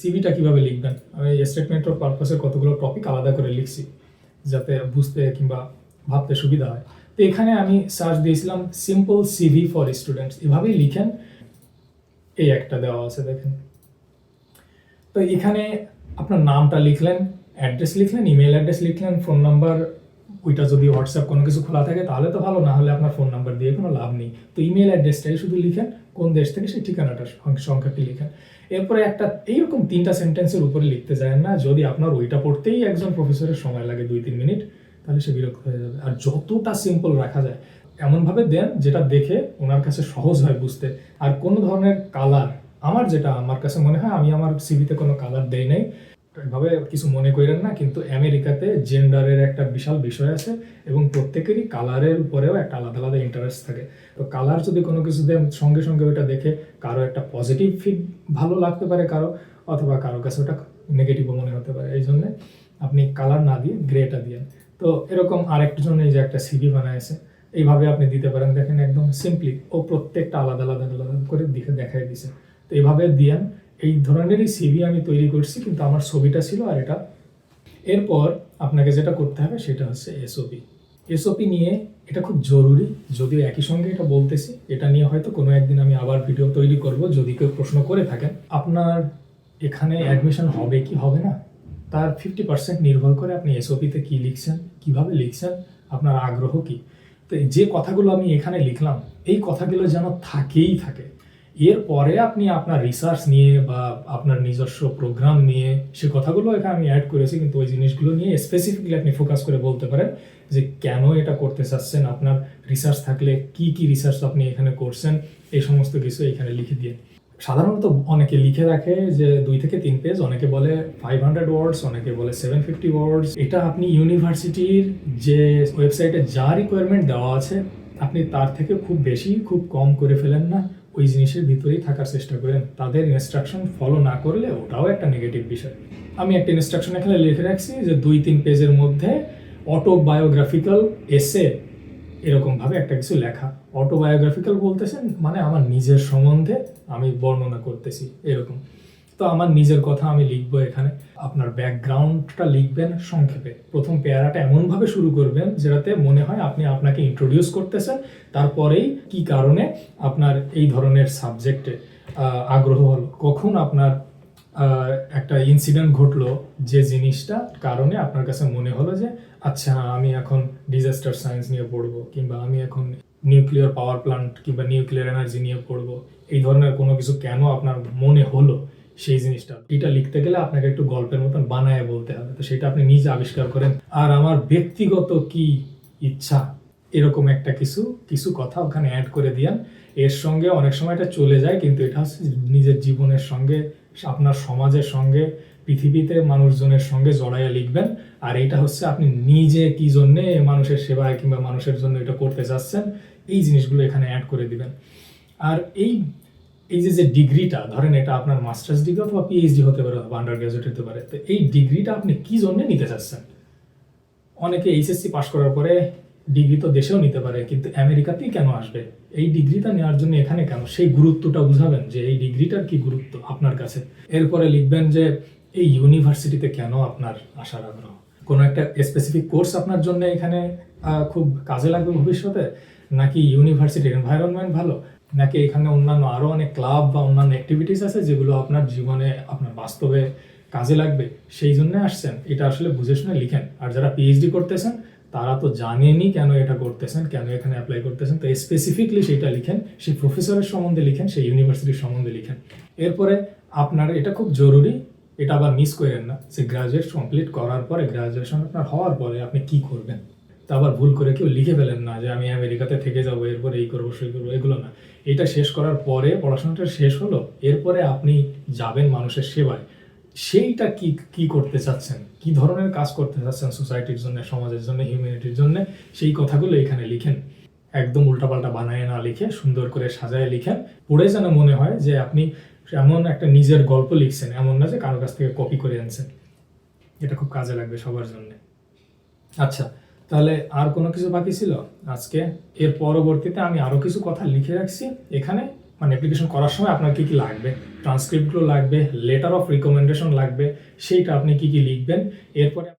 সিভিটা কীভাবে লিখবেন? আমি স্টেটমেন্ট অফ পারপাসের কতগুলো টপিক আলাদা করে লিখছি, যাতে বুঝতে কিংবা ভাবতে সুবিধা হয়। তো এখানে আমি সার্চ দিয়েছিলাম সিম্পল সিভি ফর স্টুডেন্টস এভাবেই লিখেন, এই একটা দেওয়া আছে, দেখেন। তো এখানে আপনার নামটা লিখলেন অ্যাড্রেস লিখলেন ইমেল অ্যাড্রেস লিখলেন ফোন নাম্বার ওইটা যদি হোয়াটসঅ্যাপ কোনো কিছু খোলা থাকে, তাহলে তো ভালো, না হলে আপনার ফোন নাম্বার দিয়ে কোনো লাভ নেই। তো ইমেল অ্যাড্রেসটাই শুধু লিখেন, কোন দেশ থেকে সেই ঠিকানাটা সংখ্যাটি লিখেন। এরপরে একটা, এইরকম তিনটা সেন্টেন্সের উপরে লিখতে যায় না, যদি আপনার ওইটা পড়তেই একজন প্রফেসরের সময় লাগে দুই, তিন মিনিট তাহলে সে বিরক্ত হয়ে যাবে। আর যতটা সিম্পল রাখা যায়, এমনভাবে দেন যেটা দেখে ওনার কাছে সহজ হয় বুঝতে। আর কোনো ধরনের কালার আমার যেটা, আমার কাছে মনে হয় আমি আমার সিভিতে কোনো কালার দেই নাই। এভাবে কিছু মনে করেন না, কিন্তু আমেরিকাতে জেন্ডারের একটা বিশাল বিষয় আছে এবং প্রত্যেকেরই কালারের উপরেও একটা আলাদা আলাদা ইন্টারেস্ট থাকে। তো কালার যদি কোনো কিছু সঙ্গে সঙ্গে ওইটা দেখে কারও একটা পজিটিভ ফিড ভালো লাগতে পারে কারও, অথবা কারও কাছে ওটা নেগেটিভও মনে হতে পারে। এই জন্যে আপনি কালার না দিয়ে গ্রেটা দিয়েন। তো এরকম আরেকজন এই যে একটা সিভি বানাইছে, এইভাবে আপনি দিতে পারেন। দেখেন একদম সিম্পলি ও প্রত্যেকটা আলাদা আলাদা আলাদা করে দিকে দেখাই দিছে। তো এইভাবে দিয়েন। এই ধরনেরই সিভি আমি তৈরি করছি, কিন্তু আমার ছবিটা ছিল আর এটা। এরপর আপনাকে যেটা করতে হবে সেটা হচ্ছে এসওপি এসওপি নিয়ে এটা খুব জরুরি, যদিও একই সঙ্গে এটা বলতেছি, এটা নিয়ে হয়তো কোনো একদিন আমি আবার ভিডিও তৈরি করব, যদি কেউ প্রশ্ন করে থাকেন। আপনার এখানে অ্যাডমিশন হবে কি হবে না? তার ফিফটি পার্সেন্ট নির্ভর করে আপনি এসওপিতে কি লিখছেন, কীভাবে লিখছেন, আপনার আগ্রহ কি? তো যে কথাগুলো আমি এখানে লিখলাম, এই কথাগুলো যেন থাকেই থাকে। এরপরে আপনি আপনার রিসার্চ নিয়ে বা আপনার নিজস্ব প্রোগ্রাম নিয়ে সে কথাগুলো এখানে আমি অ্যাড করেছি, কিন্তু ওই জিনিসগুলো নিয়ে স্পেসিফিকলি আপনি ফোকাস করে বলতে পারেন যে কেন এটা করতে চাচ্ছেন, আপনার রিসার্চ থাকলে কি কি রিসার্চ আপনি এখানে করছেন, এই সমস্ত কিছু এখানে লিখে দিয়ে। সাধারণত অনেকে লিখে রাখে যে দুই থেকে তিন পেজ অনেকে বলে ফাইভ হান্ড্রেড ওয়ার্ডস অনেকে বলে সেভেন ফিফটি ওয়ার্ডস এটা আপনি ইউনিভার্সিটির যে ওয়েবসাইটে যা রিকোয়ারমেন্ট দেওয়া আছে আপনি তার থেকে খুব বেশি খুব কম করে ফেলেন না, ওই জিনিসের ভিতরেই থাকার চেষ্টা করেন। তাদের ইনস্ট্রাকশন ফলো না করলে ওটাও একটা নেগেটিভ বিষয়। আমি একটা ইনস্ট্রাকশন এখানে লিখে রাখছি যে দুই তিন পেজের মধ্যে অটোবায়োগ্রাফিক্যাল এসে এরকমভাবে একটা কিছু লেখা। অটোবায়োগ্রাফিক্যাল বলতেছেন মানে আমার নিজের সম্বন্ধে আমি বর্ণনা করতেছি, এরকম। তো আমার নিজের কথা আমি লিখব এখানে। আপনার ব্যাকগ্রাউন্ডটা লিখবেন সংক্ষেপে। প্রথম পেয়ারাটা এমনভাবে শুরু করবেন যেটাতে মনে হয় আপনি আপনাকে ইন্ট্রোডিউস করতেছেন, তারপরেই কি কারণে আপনার এই ধরনের সাবজেক্টে আগ্রহ হলো। কখন আপনার একটা ইনসিডেন্ট ঘটলো যে জিনিসটা কারণে আপনার কাছে মনে হলো যে আচ্ছা আমি এখন ডিজাস্টার সায়েন্স নিয়ে পড়ব কিংবা আমি এখন নিউক্লিয়ার পাওয়ার প্লান্ট কিংবা নিউক্লিয়ার এনার্জি নিয়ে পড়ব। এই ধরনের কোনো কিছু কেন আপনার মনে হলো? সেই জিনিসটা। এটা লিখতে গেলে আপনাকে একটু গল্পের মতন বানায় বলতে হবে। তো সেটা আপনি নিজে আবিষ্কার করেন। আর আমার ব্যক্তিগত কি ইচ্ছা, এরকম একটা কিছু কিছু কথা ওখানে অ্যাড করে দিয়ান। এর সঙ্গে অনেক সময় এটা চলে যায়, কিন্তু এটা হচ্ছে নিজের জীবনের সঙ্গে, আপনার সমাজের সঙ্গে, পৃথিবীতে মানুষজনের সঙ্গে জড়াইয়া লিখবেন। আর এটা হচ্ছে আপনি নিজে কি জন্যে মানুষের সেবায় কিংবা মানুষের জন্য এটা করতে চাচ্ছেন এই জিনিসগুলো এখানে অ্যাড করে দিবেন। আর এই এই যে যে ডিগ্রিটা ধরেন এটা আপনার মাস্টার্স ডিগ্রি অথবা পিএইচডি হতে পারে অথবা আন্ডার গ্রাজুয়েট হতে পারে, তো এই ডিগ্রিটা আপনি কি জন্য নিতে চাচ্ছেন? অনেকে এইচএসসি পাশ করার পরে ডিগ্রি তো দেশেও নিতে পারে, কিন্তু আমেরিকাতেই কেন আসবে? এই ডিগ্রিটা নেওয়ার জন্য এখানে কেন? সেই গুরুত্বটা বুঝাবেন যে এই ডিগ্রিটার কি গুরুত্ব আপনার কাছে? এরপরে লিখবেন যে এই ইউনিভার্সিটিতে কেন আপনার আসার আগ্রহ? কোনো একটা স্পেসিফিক কোর্স আপনার জন্য এখানে খুব কাজে লাগবে ভবিষ্যতে? নাকি ইউনিভার্সিটির এনভায়রনমেন্ট ভালো? নাকি এখানে অন্যান্য আরও অনেক ক্লাব বা অন্যান্য অ্যাক্টিভিটিস আছে যেগুলো আপনার জীবনে আপনার বাস্তবে কাজে লাগবে, সেই জন্য আসছেন। এটা আসলে বুঝে শুনে লিখেন। আর যারা পিএইচডি করতেছেন, তারা তো জানেনই কেন এটা করতেছেন, কেন এখানে অ্যাপ্লাই করতেছেন। তো স্পেসিফিকলি সেটা লিখেন, সেই প্রফেসরের সম্বন্ধে লিখেন, সেই ইউনিভার্সিটির সম্বন্ধে লিখেন। এরপরে আপনার, এটা খুব জরুরি, এটা আবার মিস করেন না। যে গ্রাজুয়েট কমপ্লিট করার পরে গ্রাজুয়েশন আপনার হওয়ার পরে আপনি কি করবেন? তা আবার ভুল করে কেউ লিখে ফেলেন না যে আমি আমেরিকাতে থেকে যাব, এরপরে এই করব, সেই করব, এগুলো না। এটা শেষ করার পরে পড়াশোনাটা শেষ হলো, এরপরে আপনি যাবেন মানুষের সেবায়। সেইটা কি কি করতে চাচ্ছেন? কি ধরনের কাজ করতে চাচ্ছেন সোসাইটির জন্য, সমাজের জন্য, হিউম্যানিটির জন্য? সেই কথাগুলো এখানে লিখেন। একদম উল্টাপাল্টা বানায় না লিখে, সুন্দর করে সাজায় লিখেন। পড়ে যেন মনে হয় যে আপনি এমন একটা নিজের গল্প লিখছেন, এমন না যে কারও কাছ থেকে কপি করে আনছেন। এটা খুব কাজে লাগবে সবার জন্য। আচ্ছা তাহলে আর কোনো কিছু বাকি ছিল? আজকে এর পরবর্তীতে আমি আরও কিছু কথা লিখে রাখছি। এখানে মানে অ্যাপ্লিকেশন করার সময় আপনার কী কী লাগবে? ট্রান্সক্রিপ্টগুলো লাগবে লেটার অফ রিকমেন্ডেশন লাগবে, সেইটা আপনি কি কি লিখবেন? এরপরে